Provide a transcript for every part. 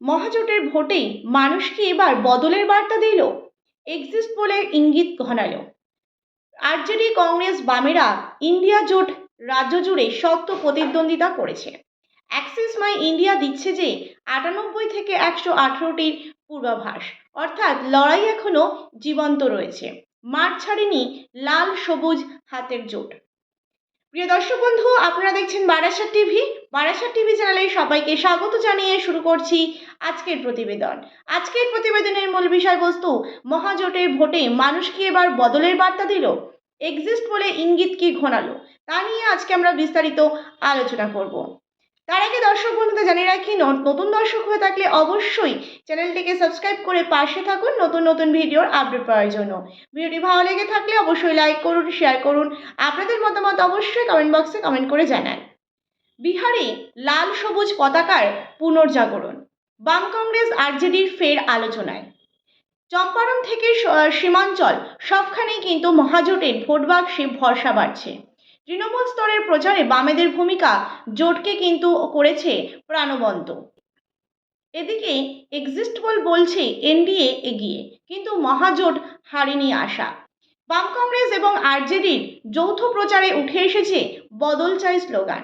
মহাজোটের ভোটেই মানুষ কি এবার বদলের বার্তা দিল? এক্সিস্ট বলে ইঙ্গিত ঘনালো। আরজেডি কংগ্রেস বামেরা ইন্ডিয়া জোট রাজ্য জুড়ে শক্ত প্রতিদ্বন্দ্বিতা করেছে। অ্যাক্সিস মাই ইন্ডিয়া দিচ্ছে যে আটানব্বই থেকে একশো আঠেরোটির পূর্বাভাস। অর্থাৎ লড়াই এখনও জীবন্ত রয়েছে। মাঠ ছাড়েনি লাল সবুজ হাতের জোট। প্রিয় দর্শক বন্ধু, আপনারা দেখছেন বারাসাত টিভি। বারাসাত টিভি চ্যানেলে সবাইকে স্বাগত জানিয়ে শুরু করছি আজকের প্রতিবেদন। আজকের প্রতিবেদনের মূল বিষয়বস্তু, মহাজোটের ভোটে মানুষ কি এবার বদলের বার্তা দিল? এক্সিস্ট বলে ইঙ্গিত কি ঘনালো তা নিয়ে আজকে আমরা বিস্তারিত আলোচনা করব। তার আগে দর্শক বন্ধুদের জানিয়ে রাখি নতুন দর্শক হয়ে থাকলে অবশ্যই চ্যানেলটিকে সাবস্ক্রাইব করে পাশে থাকুন নতুন নতুন ভিডিওর আপডেট পাওয়ার জন্য। ভিডিওটি ভালো লেগে থাকলে অবশ্যই লাইক করুন, শেয়ার করুন। আপনাদের মতামত অবশ্যই কমেন্ট বক্সে কমেন্ট করে জানান। বিহারে লাল সবুজ পতাকার পুনর্জাগরণ, বাম কংগ্রেস আরজেডির ফের আলোচনায়। চম্পারণ থেকে সীমাঞ্চল, সবখানেই কিন্তু মহাজোটের ভোটবাক্সে ভরসা বাড়ছে। তৃণমূল স্তরের প্রচারে বামেদের ভূমিকা জোটকে কিন্তু করেছে প্রাণবন্ত। এদিকে এক্সিস্ট বল বলছে এনডিএ এগিয়ে, কিন্তু মহাজোট হারেনি আশা। বাম কংগ্রেস এবং আরজেডির যৌথ প্রচারে উঠে এসেছে বদল চাই স্লোগান।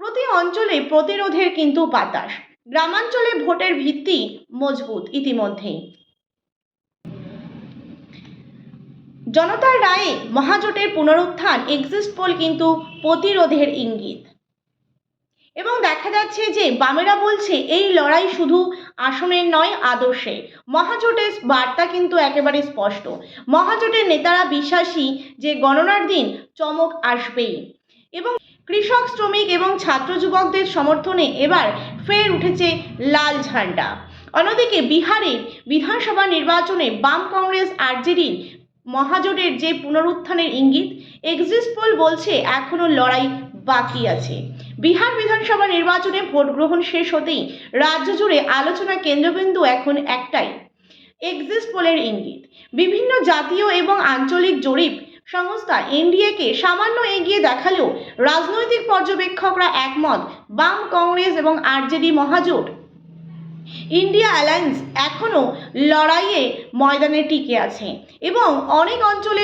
প্রতি অঞ্চলে প্রতিরোধের কিন্তু বাতাস। গ্রামাঞ্চলে ভোটের ভিত্তি মজবুত ইতিমধ্যেই। জনতার রায়ে মহাজোটের পুনরুত্থান এক্সিস্ট পোল কিন্তু প্রতিরোধের ইঙ্গিত। এবং দেখা যাচ্ছে যে বামেরা বলছে এই লড়াই শুধু আসনের নয়, আদর্শে। মহাজোটের বার্তা কিন্তু একেবারে স্পষ্ট। মহাজোটের নেতারা বিশ্বাসী যে গণনার দিন চমক আসবেই। এবং কৃষক, শ্রমিক এবং ছাত্র যুবকদের সমর্থনে এবার ফের উঠেছে লাল ঝান্ডা। অন্যদিকে বিহারের বিধানসভা নির্বাচনে বাম কংগ্রেস, আরজেডির মহাজোটের যে পুনরুত্থানের ইঙ্গিত এক্সিস্ট পোল বলছে এখনও লড়াই বাকি আছে। বিহার বিধানসভা নির্বাচনে ভোট গ্রহণ শেষ হতেই রাজ্য জুড়ে আলোচনা কেন্দ্রবিন্দু এখন একটাই এক্সিস্ট পোলের ইঙ্গিত। বিভিন্ন জাতীয় এবং আঞ্চলিক জরিপ সংস্থা এনডিএকে সামান্য এগিয়ে দেখালেও রাজনৈতিক পর্যবেক্ষকরা একমত, বাম কংগ্রেস এবং আরজেডি মহাজোট ইন্ডিয়া অ্যালায়েন্স এখনও লড়াইয়ে ময়দানে টিকে আছে এবং অনেক অঞ্চলে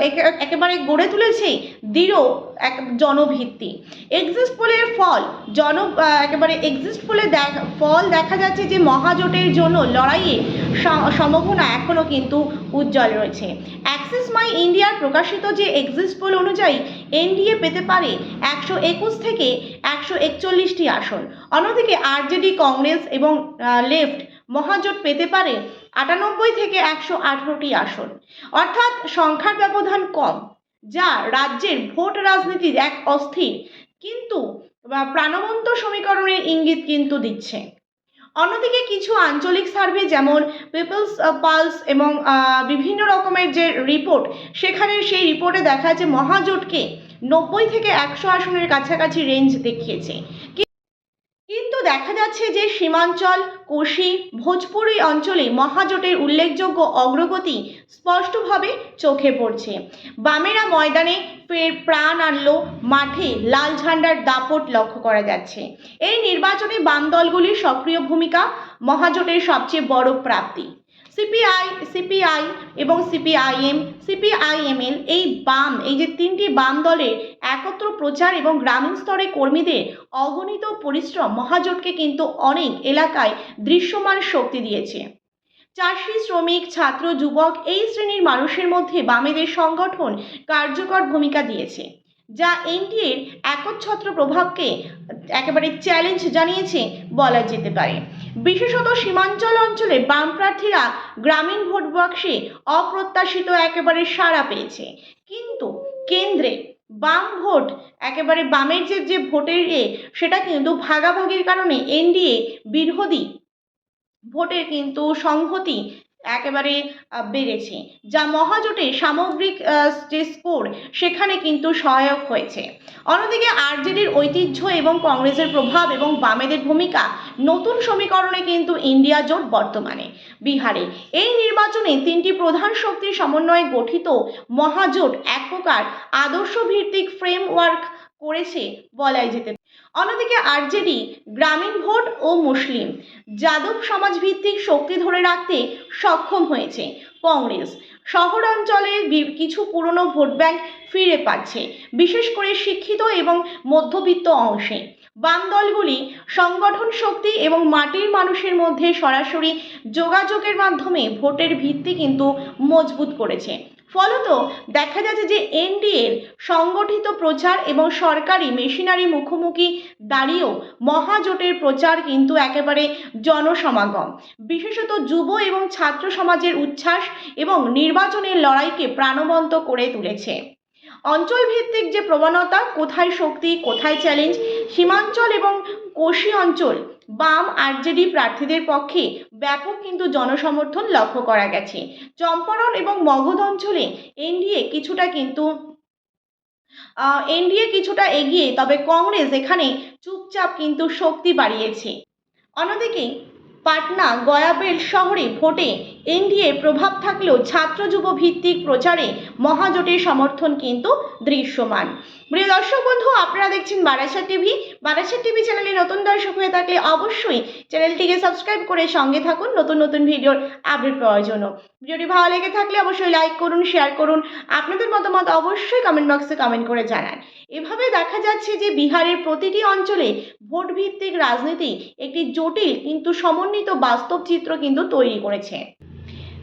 একে- একেবারে গড়ে তুলেছে দৃঢ় এক জনভিত্তি। এক্সিস পোলের ফল জন একেবারে এক্সিস্ট দেখ, ফল দেখা যাচ্ছে যে মহাজোটের জন্য লড়াইয়ে সম্ভাবনা এখনও কিন্তু উজ্জ্বল রয়েছে। অ্যাক্সিস মাই ইন্ডিয়ার প্রকাশিত যে এক্সিস্ট পোল অনুযায়ী এনডিএ পেতে পারে একশো একুশ থেকে একশো একচল্লিশটি আসন। অন্যদিকে আরজেডি কংগ্রেস এবং লেফট মহাজোট পেতে পারে আটানব্বই থেকে একশো আঠারোটি আসন। অর্থাৎ সংখ্যার ব্যবধান কম, যা রাজ্যের ভোট রাজনীতির এক অস্থির। কিন্তু বা প্রাণবন্ত সমীকরণের ইঙ্গিত কিন্তু দিচ্ছে। অন্যদিকে কিছু আঞ্চলিক সার্ভে যেমন পিপলস পালস এবং আহ, বিভিন্ন রকমের যে রিপোর্ট সেখানে সেই রিপোর্টে দেখা যাচ্ছে মহাজোটকে নব্বই থেকে একশো আসনের কাছাকাছি রেঞ্জ দেখিয়েছে। যাচ্ছে যে সীমাঞ্চল, কোশি, ভোজপুরি অঞ্চলে মহাজোটের উল্লেখযোগ্য অগ্রগতি স্পষ্টভাবে চোখে পড়ছে। বামেরা ময়দানে ফের প্রাণ আনলো, মাঠে লাল ঝান্ডার দাপট লক্ষ্য করা যাচ্ছে। এই নির্বাচনে বাম দলগুলির সক্রিয় ভূমিকা মহাজোটের সবচেয়ে বড় প্রাপ্তি। সিপিআই সিপিআই এবং সিপিআইএম সিপিআইএমএল এই বাম, এই যে তিনটি বাম দলের একত্র প্রচার এবং গ্রামীণ স্তরে কর্মীদের অগণিত পরিশ্রম মহাজোটকে কিন্তু অনেক এলাকায় দৃশ্যমান শক্তি দিয়েছে। চাষি, শ্রমিক, ছাত্র, যুবক এই শ্রেণির মানুষের মধ্যে বামেদের সংগঠন কার্যকর ভূমিকা দিয়েছে। যা এনডিএর একচ্ছত্র প্রভাবকে একেবারে চ্যালেঞ্জ জানিয়েছে বলা যেতে পারে। বিশেষত সীমাঞ্চল অঞ্চলে বাম প্রার্থীরা গ্রামীণ ভোট বাক্সে অপ্রত্যাশিত একেবারে সাড়া পেয়েছে। কিন্তু কেন্দ্রে বাম ভোট একেবারে বামের যে যে ভোটের এ, সেটা কিন্তু ভাগাভাগির কারণে এনডিএ বিরোধী ভোটের কিন্তু সংহতি একেবারে বেড়েছে যা মহাজোটে সামগ্রিক যে স্কোর, সেখানে কিন্তু সহায়ক হয়েছে অন্যদিকে আরজেডির ঐতিহ্য এবং কংগ্রেসের প্রভাব এবং বামেদের ভূমিকা নতুন সমীকরণে কিন্তু ইন্ডিয়া জোট বর্তমানে বিহারে এই নির্বাচনে তিনটি প্রধান শক্তির সমন্বয়ে গঠিত মহাজোট এক প্রকার আদর্শ ভিত্তিক ফ্রেমওয়ার্ক করেছে বলাই যেতে। অন্যদিকে আরজেডি গ্রামীণ ভোট ও মুসলিম। যাদব সমাজভিত্তিক শক্তি ধরে রাখতে সক্ষম হয়েছে কংগ্রেস। শহরাঞ্চলের বি- কিছু পুরনো ভোট ব্যাংক ফিরে পাচ্ছে, বিশেষ করে শিক্ষিত এবং মধ্যবিত্ত অংশে। বাম দলগুলি সংগঠন শক্তি এবং মাটির মানুষের মধ্যে সরাসরি যোগাযোগের মাধ্যমে ভোটের ভিত্তি কিন্তু মজবুত করেছে। ফলত দেখা যাচ্ছে যে এনডিএর সংগঠিত প্রচার এবং সরকারি মেশিনারি মুখোমুখি দাঁড়িয়েও মহাজোটের প্রচার কিন্তু একেবারে জনসমাগম। বিশেষত যুব এবং ছাত্র সমাজের উচ্ছ্বাস এবং নির্বাচনের লড়াইকে প্রাণবন্ত করে তুলেছে। অঞ্চল ভিত্তিক যে প্রবণতা, কোথায় শক্তি, কোথায় চ্যালেঞ্জ সীমাঞ্চল এবং কোশি অঞ্চল, বাম আরজেডি প্রার্থীদের পক্ষে ব্যাপক কিন্তু জনসমর্থন লক্ষ্য করা গেছে। চম্পারণ এবং মগধ অঞ্চলে এনডিএ কিছুটা কিন্তু এনডিএ কিছুটা এগিয়ে, তবে কংগ্রেস এখানে চুপচাপ কিন্তু শক্তি বাড়িয়েছে। অন্যদিকে পাটনা গয়াবেল শহরে ভোটে এনডিএ প্রভাব থাকলেও ছাত্র যুব ভিত্তিক প্রচারে মহাজোটের সমর্থন কিন্তু দৃশ্যমান। প্রিয় দর্শক বন্ধু, আপনারা দেখছেন বারাসাত টিভি। বারাসাত টিভি চ্যানেলে নতুন দর্শক হয়ে থাকলে অবশ্যই চ্যানেলটিকে সাবস্ক্রাইব করে সঙ্গে থাকুন নতুন নতুন ভিডিওর আপডেট পাওয়ার জন্য। ভিডিওটি ভালো লেগে থাকলে অবশ্যই লাইক করুন শেয়ার করুন। আপনাদের মতামত অবশ্যই কমেন্ট বক্সে কমেন্ট করে জানান। এভাবে দেখা যাচ্ছে যে বিহারের প্রতিটি অঞ্চলে ভোট ভিত্তিক রাজনীতি একটি জটিল কিন্তু সমন্বিত বাস্তব চিত্র কিন্তু তৈরি করেছে।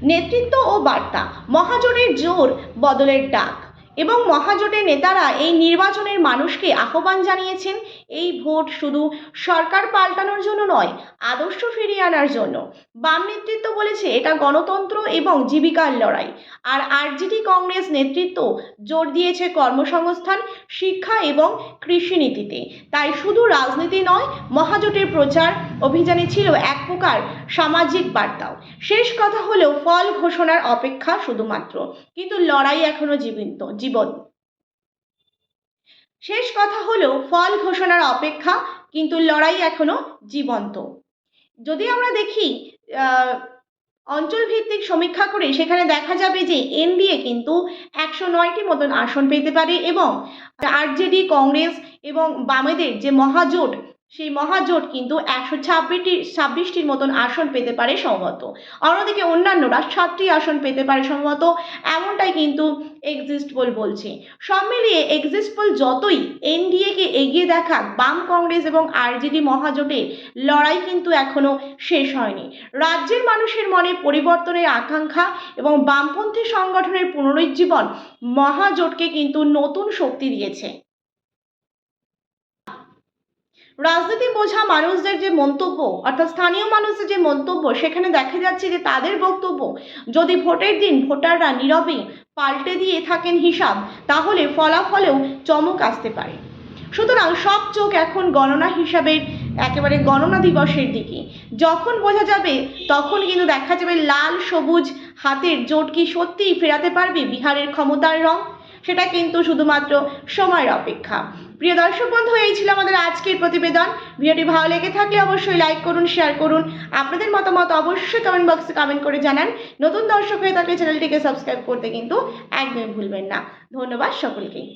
নেতৃত্ব ও বার্তা, মহাজনের জোর, বদলের ডাক। এবং মহাজোটের নেতারা এই নির্বাচনের মানুষকে আহ্বান জানিয়েছেন, এই ভোট শুধু সরকার পাল্টানোর জন্য নয়, আদর্শ ফিরিয়ে আনার জন্য। বাম নেতৃত্ব বলেছে, এটা গণতন্ত্র এবং জীবিকার লড়াই। আর আরজেডি কংগ্রেস নেতৃত্ব জোর দিয়েছে কর্মসংস্থান, শিক্ষা এবং কৃষি নীতিতে। তাই শুধু রাজনীতি নয়, মহাজোটের প্রচার অভিযানে ছিল এক প্রকার সামাজিক বার্তাও। শেষ কথা হলো ফল ঘোষণার অপেক্ষা শুধুমাত্র। কিন্তু লড়াই এখনও জীবন্ত জীবন। শেষ কথা হলো ফল ঘোষণার অপেক্ষা কিন্তু লড়াই এখনও জীবন্ত। যদি আমরা দেখি আহ, অঞ্চল ভিত্তিক সমীক্ষা করে সেখানে দেখা যাবে যে এনডিএ কিন্তু একশো নয়টি মতন আসন পেতে পারে এবং আরজেডি কংগ্রেস এবং বামেদের যে মহাজোট সেই মহাজোট কিন্তু একশো ছাব্বিশটি, ছাব্বিশটির মতন আসন পেতে পারে সম্ভবত। অন্যদিকে অন্যান্যরা সাতটি আসন পেতে পারে সম্ভবত। এমনটাই কিন্তু এক্সিস্ট পোল বলছে। সব মিলিয়ে এক্সিস্ট পোল যতই এনডিএকে এগিয়ে দেখাক, বাম কংগ্রেস এবং আরজেডি মহাজোটের লড়াই কিন্তু এখনও শেষ হয়নি। রাজ্যের মানুষের মনে পরিবর্তনের আকাঙ্ক্ষা এবং বামপন্থী সংগঠনের পুনরুজ্জীবন মহাজোটকে কিন্তু নতুন শক্তি দিয়েছে। রাজনীতি বোঝা মানুষদের যে মন্তব্য, অর্থাৎ স্থানীয় মানুষদের যে মন্তব্য, সেখানে দেখা যাচ্ছে যে তাদের বক্তব্য, যদি ভোটের দিন ভোটাররা নীরবে পাল্টে দিয়ে থাকেন হিসাব, তাহলে ফলাফলেও চমক আসতে পারে। সুতরাং সব চোখ এখন গণনা হিসাবের, একেবারে গণনা দিবসের দিকে। যখন বোঝা যাবে, তখন কিন্তু দেখা যাবে লাল সবুজ হাতের জোট কি সত্যিই ফেরাতে পারবে বিহারের ক্ষমতার রং? সেটা কিন্তু শুধুমাত্র সময়ের অপেক্ষা। প্রিয় দর্শক বন্ধু, এই ছিল আমাদের আজকের প্রতিবেদন। ভিডিওটি ভালো লেগে থাকলে অবশ্যই লাইক করুন শেয়ার করুন। আপনাদের মতামত অবশ্যই কমেন্ট বক্সে কমেন্ট করে জানান। নতুন দর্শক হয়ে থাকলে চ্যানেলটিকে সাবস্ক্রাইব করতে কিন্তু একদমই ভুলবেন না। ধন্যবাদ সকলকেই